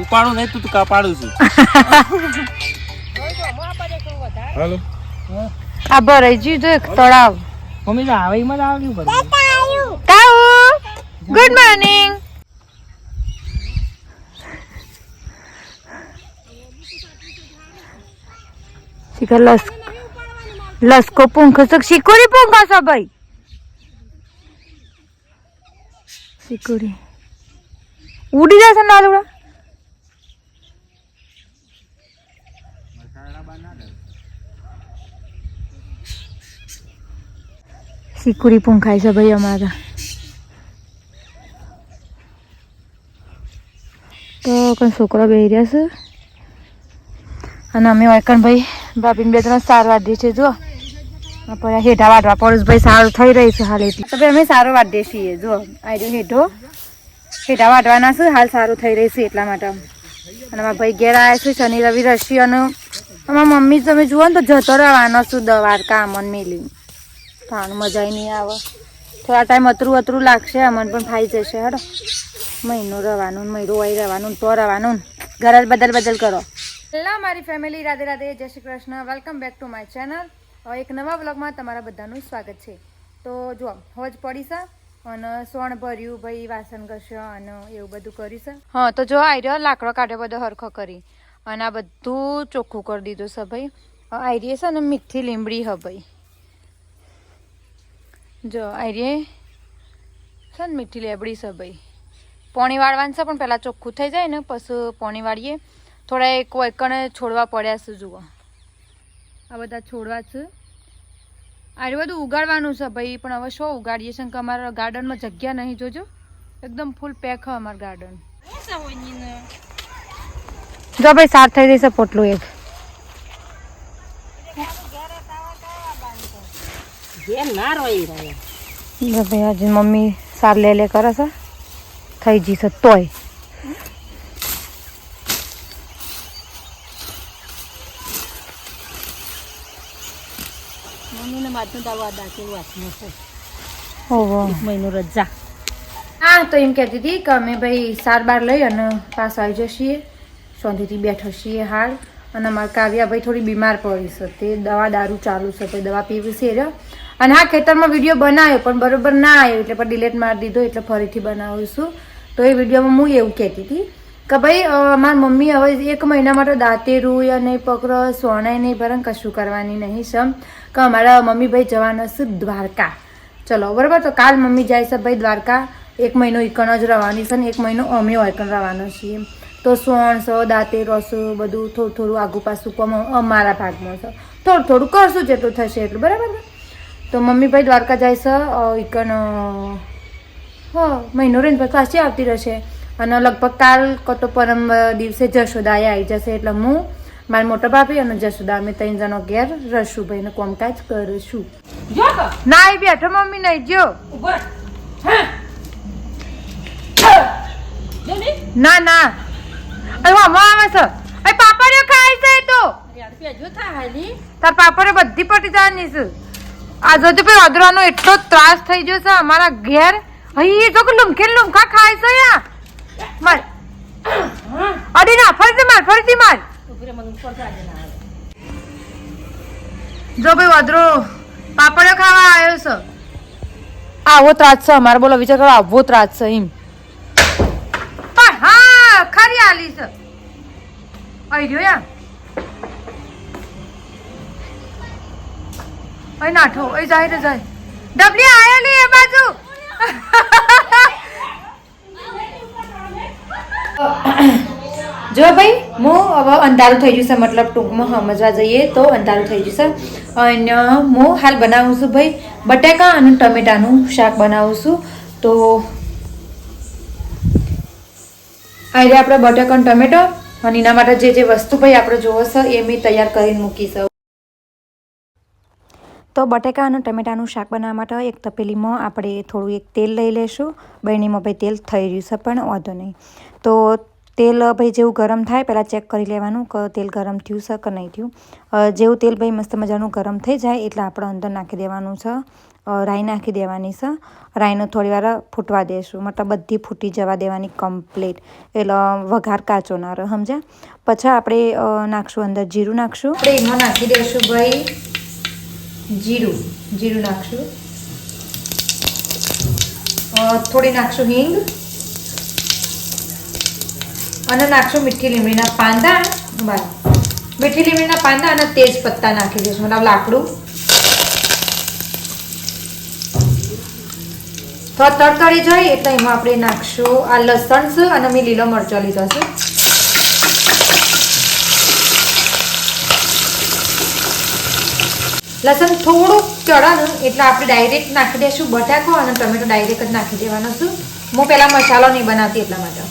ઉપાડું નહીં તું તો કાપાડું છું. હાલો. આ ભરાઈ જી તો એક તળાવ. મમ્મી તો આવે જ આવ્યું બધું કાઉ ગુડ મોર્નિંગ શિખર લસ લસકો પૂંખો છો શિકોરી પૂંખો છો ભાઈ? શિકોરી ઉડી જશે નાલુડા શીકુરી ખાય છે ભાઈ અમારા. તો કઈ છોકરો બે રહ્યા છે? અને અમે વાયકણ ભાઈ, ભાભીને બે ત્રણ સાર વાઢીએ છીએ જો આપણે હેઠા વાટવા પડે ભાઈ, સારું થઈ રહી છે હાલ એટલે. તો ભાઈ, અમે સારો વાઢીએ છીએ જો આજે હેઠો. હેઠા વાટવાના છે, હાલ સારું થઈ રહી છે એટલા માટે. અને અમારા ભાઈ ઘેર આવ્યા છે, શનિ રવિ રશિયાનું અમારા મમ્મી તમે જુઓ ને તો જતો રહેવાનો શું દ્વારકા અમન મેલી. ખાવાનું મજા નહીં આવે. થોડા ટાઈમ અતરું અતરું લાગશે અમન પણ ફાઈ જશે હડો. મહિનો રહેવાનું મહિનો વહી રહેવાનું ને તો રહેવાનું ને. ઘર જ બદલ બદલ કરો. હેલો મારી ફેમિલી રાધે રાધે જય Shri Krishna. Welcome back to my channel એક નવા બ્લોગમાં તમારા બધાનું સ્વાગત છે. તો જુઓ હોજ પડી છે અને સોણ ભર્યું ભાઈ વાસણ કરશે અને એવું બધું કર્યું છે. હા તો જો આવી રહ્યો લાકડો કાઢ્યો બધો હરખો કરી. અને આ બધું ચોખ્ખું કરી દીધું છે ભાઈ. આવી રહી છે ને મીઠી લીમડી હ ભાઈ. જો આર્યે છે ને મીઠી લેબડી છે ભાઈ. પોણી વાળવાનું છે, પણ પહેલાં ચોખ્ખું થઈ જાય ને, પછી પોણી વાળીએ. થોડા એક વૈકણે છોડવા પડ્યા છે, જુઓ. આ બધા છોડવા છે. આરે બધું ઉગાડવાનું છે ભાઈ, પણ હવે શું ઉગાડીએ છે કે અમારા ગાર્ડનમાં જગ્યા નહીં, જોજો. એકદમ ફૂલ પેક હોય અમારું ગાર્ડન જો ભાઈ સાર થઈ જશે પોટલું એક. જો ભાઈ હજી મમ્મી સાર લે લે કરે છે. થઈ જશે તોય. મમ્મીને માથું દાવા છે. ઓહો મહિનો રજા. હા તો એમ કહેતી હતી કે અમે ભાઈ સાર બાર લઈ અને પાસ આવી જશીએ શાંતિથી બેઠો છીએ હાલ. અને અમારા કાવ્યા ભાઈ થોડી બીમાર પડી છે. તે દવા દારૂ ચાલુ છે, તે દવા પીવી છે અને હા, ખેતરમાં વીડિયો બનાવ્યો, પણ બરોબર ના આવ્યો, એટલે પણ ડિલેટ મારી દીધો, એટલે ફરીથી બનાવીશું તો એ વિડીયોમાં હું એવું કહેતી હતી કે ભાઈ મારી મમ્મી હવે એક મહિના માટે દાંતે રૂય નહીં પકડો સોનાય નહીં ભરણ કશું કરવાની નહીં સમ કે અમારા મમ્મી ભાઈ જવાના છે દ્વારકા. ચલો, બરાબર? તો કાલ મમ્મી જાય છે ભાઈ દ્વારકા. એક મહિનો એકણ જ રહેવાની છે ને એક મહિનો અમે પણ રહેવાનો છીએ. તો સોણ છો દાંતે છો બધું થોડું થોડું આગુ પાછું કોમ અમારા ભાગમાં છે થોડું થોડું કરશું જેટલું થશે એટલું બરાબર ને? તો મમ્મી ભાઈ દ્વારકા જાય છે ઇકન હ મહિનો રહીને પછી પાછી આવતી રહેશે. અને લગભગ કાલ કતો પરમ દિવસે જશોદાએ આવી જશે. એટલે હું મારા મોટા ભાભી અને જશોદા અમે ત્રણ જણો ઘેર રશું ભાઈને કોમકાજ કરીશું. ના એ બેઠો મમ્મી નહીં જો. ના ના. અરે હમણાં આવે છે અરે પાપડીઓ ખાય છે તો. તાર પાપડિયો બધી પટી જવાની છે. આજે તો ભાઈ અદરાનો એટલો ત્રાસ થઈ ગયો છે, અમારા ઘેર. અહીં એ કે લુમખે લુમખા ખાય છે યા. માર. અડી ના ફરતી માર ફરતી માર. જો ભાઈ વાદરો પાપડિયો ખાવા આવ્યો છે. આવો ત્રાસ છે, અમારે બોલો, વિચાર કરો, આવો ત્રાસ છે એમ. હા ખરી આલી અહીં રહ્યો યા અહીં નાઠો અહીં જાય તો જાય. ડબલી આયેલી એ બાજુ. જો ભાઈ હું હવે અંધારું થઈ ગયું છે, મતલબ ટૂંકમાં સમજવા જઈએ તો અંધારું થઈ જશે અને હું હાલ બનાવું છું ભાઈ, બટાકા અને ટમેટાનું શાક બનાવું છું. તો આ રીતે આપણે બટાકા ટમેટો અને એના માટે જે જે વસ્તુ ભાઈ આપણે જોવો છે, એ મેં તૈયાર કરીને મૂકીશું તો બટેકા અને ટમેટાનું શાક બનાવવા માટે એક તપેલીમાં આપણે થોડું એક તેલ લઈ લેશું બરણીમાં ભાઈ તેલ થઈ રહ્યું છે, પણ વાંધો નહીં. તો તેલ ભાઈ જેવું ગરમ થાય, પહેલાં ચેક કરી લેવાનું કે તેલ ગરમ થયું છે કે નહીં થયું. જેવું તેલ ભાઈ મસ્ત મજાનું ગરમ થઈ જાય, એટલે આપણે અંદર નાખી દેવાનું છે. રાઈ નાખી દેવાની છે. થોડી વાર ફૂટવા દેશું. મતલબ બધી ફૂટી જવા દેવાની કમ્પ્લીટ એટલે વઘાર કાચો ના રહે, સમજ્યા? પછી આપણે નાખશું અંદર જીરું નાખશું. આપણે એમાં નાખી દઈશું ભાઈ જીરું. જીરું નાખશું. થોડી નાખશું હિંગ. અને નાખશું મીઠી લીમડીના પાંદા. બસ. મીઠી લીમડીના પાંદા અને તેજ પત્તા નાખી દઈશું મતલબ લાકડું. તો તરતરી જાય એટલે એમાં આપણે નાખશું આ લસણ છે અને મેં લીલો મરચો લીધો છે. લસણ થોડુંક ચડાનું એટલે આપણે ડાયરેક્ટ નાખી દઈશું બટાકો અને ટમેટો ડાયરેક્ટ જ નાખી દેવાનો છું. હું પહેલાં મસાલો નહીં બનાવતી એટલા માટે.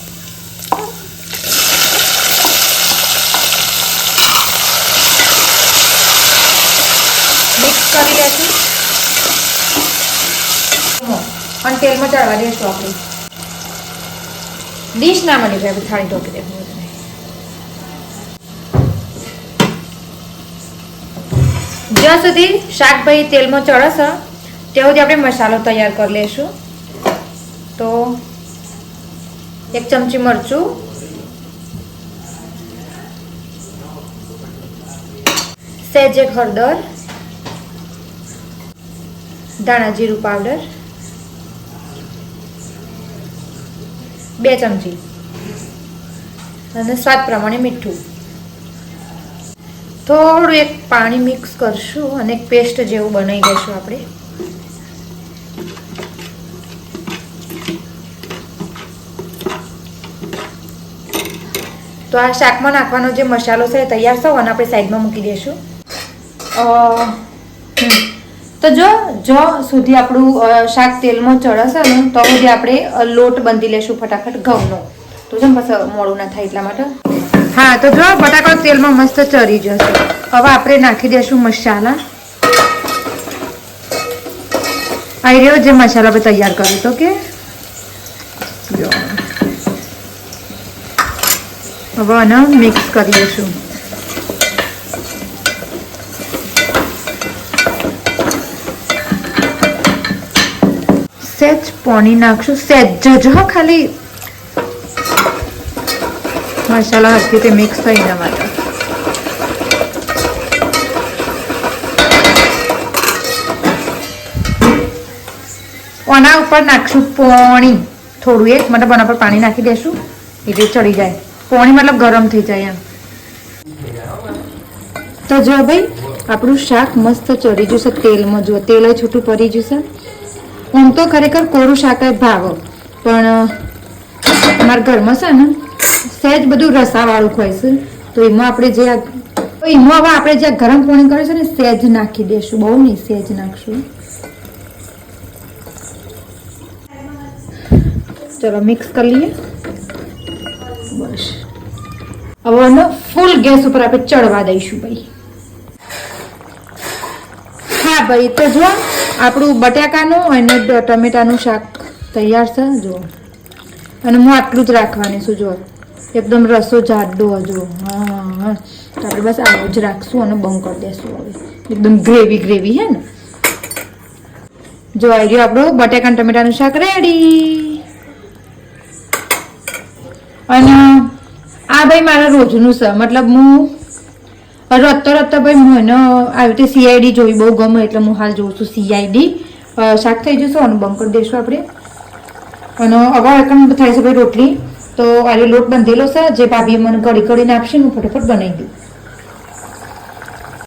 મિક્સ કરી દઈશું અને તેલમાં ચડવા દેશું આપણે. ડીશ ના મળી જાય, થાળી ઢોકી દેવું જ્યાં સુધી શાકભાજી તેલમાં ચડશે ત્યાં સુધી આપણે મસાલો તૈયાર કરી લઈશું તો એક ચમચી મરચું. સહેજે હળદર. ધાણા જીરું પાવડર. બે ચમચી. અને સ્વાદ પ્રમાણે મીઠું. થોડું એક પાણી મિક્સ કરશું અને એક પેસ્ટ જેવું બનાવી દઈશું આપણે. તો આ શાકમાં નાખવાનો જે મસાલો છે એ તૈયાર થયો અને આપણે સાઈડમાં મૂકી દઈશું. તો જો જો સુધી આપણું શાક તેલમાં ચડશે ને, તો સુધી આપણે લોટ બાંધી લેશું ફટાફટ ઘઉંનો. તો જેમ પછી મોડું ના થાય એટલા માટે. હા, તો જો બટાકા તેલમાં મસ્ત ચરી જશે. હવે આપણે નાખી દઈશું મસાલા. આ રહ્યો જે મસાલા આપણે તૈયાર કર્યો તો કે? હવે આને મિક્સ કરી દઈશું સેજ પાણી નાખશું. સેજ જ હો ખાલી. મસાલા રીતે મિક્સ થઈ એના માટે કોના ઉપર નાખશું પોણી. થોડું એક મતલબ આના પર પાણી નાખી દેશું. એટલે ચડી જાય. પોણી મતલબ ગરમ થઈ જાય એમ. તો જો ભાઈ, આપણું શાક મસ્ત ચડી જશે, તેલમાં જો તેલ છૂટું પડી જશે. આમ તો ખરેખર કોરું શાક જ ભાવો. પણ અમારા ઘરમાં છે ને, સહેજ બધું રસાવાળું હોય છે. તો એમાં આપણે જે એમાં હવે આપણે જે ગરમ પાણી કરે છે ને, સહેજ નાખી દઈશું બહુ નહીં, સહેજ નાખશું. ચલો મિક્સ કરી લઈએ. બસ. હવે ફૂલ ગેસ ઉપર આપણે ચડવા દઈશું ભાઈ. ભાઈ, તો જો આપણું બટાકાનું અને ટમેટાનું શાક તૈયાર છે જો અને હું આટલું જ રાખવાની છું જો એકદમ રસો જાડો જો હા તો આપણે બસ આવું જ રાખશું અને બંધ કરી દેશું હવે. એકદમ ગ્રેવી ગ્રેવી, હે ને? જો, આવી ગયું આપણું બટાકા ટમેટાનું શાક રેડી અને આ ભાઈ મારા રોજનું છે. મતલબ હું રત્તો રત્તો ભાઈ મને આવી રીતે સીઆઈડી જોઈ બહુ ગમે એટલે હું હાલ જોઉં છું સીઆઈડી શાક થઈ જશે અને બંધ કરી દઈશું આપણે. અને અગાઉ એકમ થાય છે ભાઈ રોટલી. તો આજે લોટ બાંધેલો છે, જે ભાભી મને કડી કડીને આપશે, હું ફટાફટ બનાવી દઉં.